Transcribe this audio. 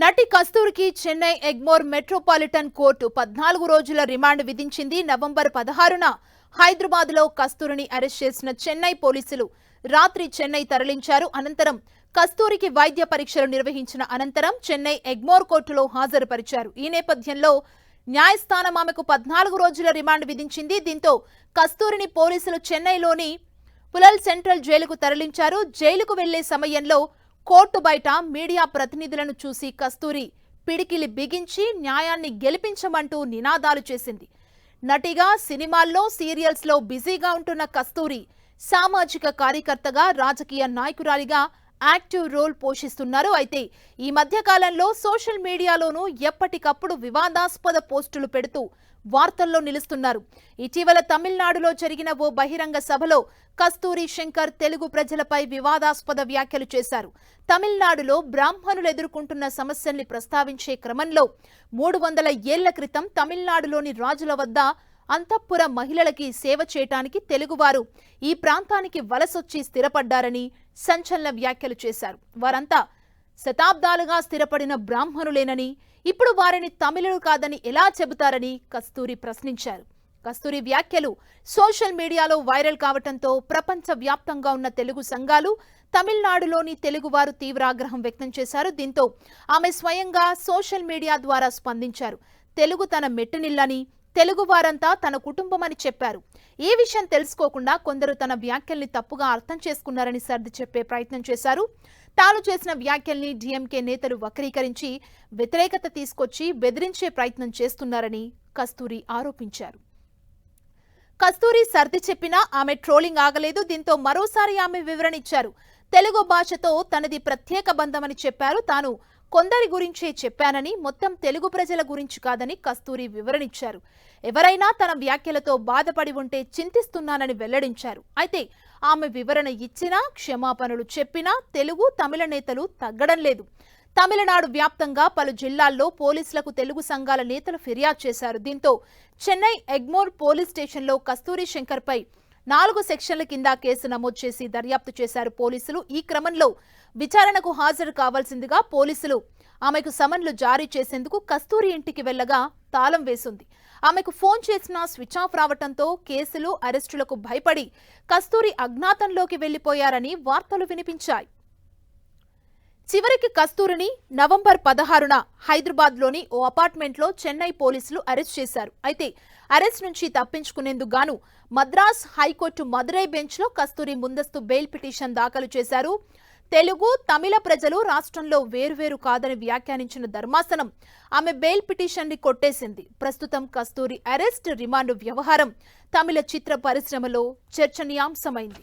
నటి కస్తూరికి Chennai Egmore metropolitan court పద్నాలుగు రోజుల రిమాండ్ విధించింది నవంబర్ పదహారున. హైదరాబాద్లో కస్తూరిని అరెస్ట్ చేసిన చెన్నై పోలీసులు రాత్రి చెన్నై తరలించారు. అనంతరం కస్తూరికి వైద్య పరీక్షలు నిర్వహించిన అనంతరం చెన్నై ఎగ్మోర్ కోర్టులో హాజరుపరిచారు. ఈ నేపథ్యంలో న్యాయస్థానం ఆమెకు పద్నాలుగు రోజుల రిమాండ్ విధించింది. దీంతో కస్తూరిని పోలీసులు చెన్నైలోని పులల్ సెంట్రల్ జైలుకు తరలించారు. జైలుకు వెళ్ళే సమయంలో కోర్టు బయట మీడియా ప్రతినిధులను చూసి కస్తూరి పిడికిలి బిగించి న్యాయాన్ని గెలిపించమంటూ నినాదాలు చేసింది. నటిగా సినిమాల్లో సీరియల్స్లో బిజీగా ఉంటున్న కస్తూరి సామాజిక కార్యకర్తగా రాజకీయ నాయకురాలిగా యాక్టివ్ రోల్ పోషిస్తున్నారు. అయితే ఈ మధ్య కాలంలో సోషల్ మీడియాలోనూ ఎప్పటికప్పుడు వివాదాస్పద పోస్టులు పెడుతూ వార్తల్లో నిలుస్తున్నారు. ఇటీవల తమిళనాడులో జరిగిన ఓ బహిరంగ సభలో కస్తూరి శంకర్ తెలుగు ప్రజలపై వివాదాస్పద వ్యాఖ్యలు చేశారు. తమిళనాడులో బ్రాహ్మణులు ఎదుర్కొంటున్న సమస్యల్ని ప్రస్తావించే క్రమంలో మూడు వందల ఏళ్ళ క్రితం తమిళనాడులోని రాజుల వద్ద అంతఃపుర మహిళలకి సేవ చేయటానికి తెలుగువారు ఈ ప్రాంతానికి వలసొచ్చి స్థిరపడ్డారని సంచలన వ్యాఖ్యలు చేశారు. వారంతా శతాబ్దాలుగా స్థిరపడిన బ్రాహ్మణులేనని ఇప్పుడు వారిని తమిళులు కాదని ఎలా చెబుతారని కస్తూరి ప్రశ్నించారు. కస్తూరి వ్యాఖ్యలు సోషల్ మీడియాలో వైరల్ కావటంతో ప్రపంచ వ్యాప్తంగా ఉన్న తెలుగు సంఘాలు తమిళనాడులోని తెలుగువారు తీవ్ర ఆగ్రహం వ్యక్తం చేశారు. దీంతో ఆమె స్వయంగా సోషల్ మీడియా ద్వారా స్పందించారు. తెలుగు తన మెట్టునిల్లని తెలుగు వారంతా తన కుటుంబమని చెప్పారు. ఈ విషయం తెలుసుకోకుండా కొందరు తన వ్యాఖ్యల్ని తప్పుగా అర్థం చేసుకున్నారని సర్ది చెప్పే ప్రయత్నం చేశారు. తాను చేసిన వ్యాఖ్యల్ని డిఎంకే నేతలు వక్రీకరించి వ్యతిరేకత తీసుకొచ్చి బెదిరించే ప్రయత్నం చేస్తున్నారని కస్తూరి ఆరోపించారు. కస్తూరి సర్ది చెప్పినా ఆమె ట్రోలింగ్ ఆగలేదు. దీంతో మరోసారి ఆమె వివరణ ఇచ్చారు. తెలుగు భాషతో తనది ప్రత్యేక బంధమని చెప్పారు. తాను కొందరి గురించే చెప్పానని మొత్తం తెలుగు ప్రజల గురించి కాదని కస్తూరి వివరణిచ్చారు. ఎవరైనా తన వ్యాఖ్యలతో బాధపడి ఉంటే చింతిస్తున్నానని వెల్లడించారు. అయితే ఆమె వివరణ ఇచ్చినా క్షమాపణలు చెప్పినా తెలుగు తమిళ నేతలు తగ్గడం లేదు. తమిళనాడు వ్యాప్తంగా పలు జిల్లాల్లో పోలీసులకు తెలుగు సంఘాల నేతలు ఫిర్యాదు చేశారు. దీంతో చెన్నై ఎగ్మోర్ పోలీస్ స్టేషన్లో కస్తూరి శంకర్పై నాలుగు సెక్షన్ల కింద కేసు నమోదు చేసి దర్యాప్తు చేశారు పోలీసులు. ఈ క్రమంలో విచారణకు హాజరు కావాల్సిందిగా పోలీసులు ఆమెకు సమన్లు జారీ చేసేందుకు కస్తూరి ఇంటికి వెళ్ళగా తాళం వేసింది. ఆమెకు ఫోన్ చేసినా స్విచ్ ఆఫ్ రావటంతో కేసులు అరెస్టులకు భయపడి కస్తూరి అజ్ఞాతంలోకి వెళ్ళిపోయారని వార్తలు వినిపించాయి. చివరికి కస్తూరిని నవంబర్ పదహారున హైదరాబాద్లోని ఓ అపార్ట్మెంట్లో చెన్నై పోలీసులు అరెస్ట్ చేశారు. అయితే అరెస్ట్ నుంచి తప్పించుకునేందుకు గాను మద్రాస్ హైకోర్టు మదురై బెంచ్లో కస్తూరి ముందస్తు బెయిల్ పిటిషన్ దాఖలు చేశారు. తెలుగు తమిళ ప్రజలు రాష్ట్రంలో వేర్వేరు కాదని వ్యాఖ్యానించిన ధర్మాసనం ఆమె బెయిల్ పిటిషన్ని కొట్టేసింది. ప్రస్తుతం కస్తూరి అరెస్ట్ రిమాండ్ వ్యవహారం తమిళ చిత్ర పరిశ్రమలో చర్చనీయాంశమైంది.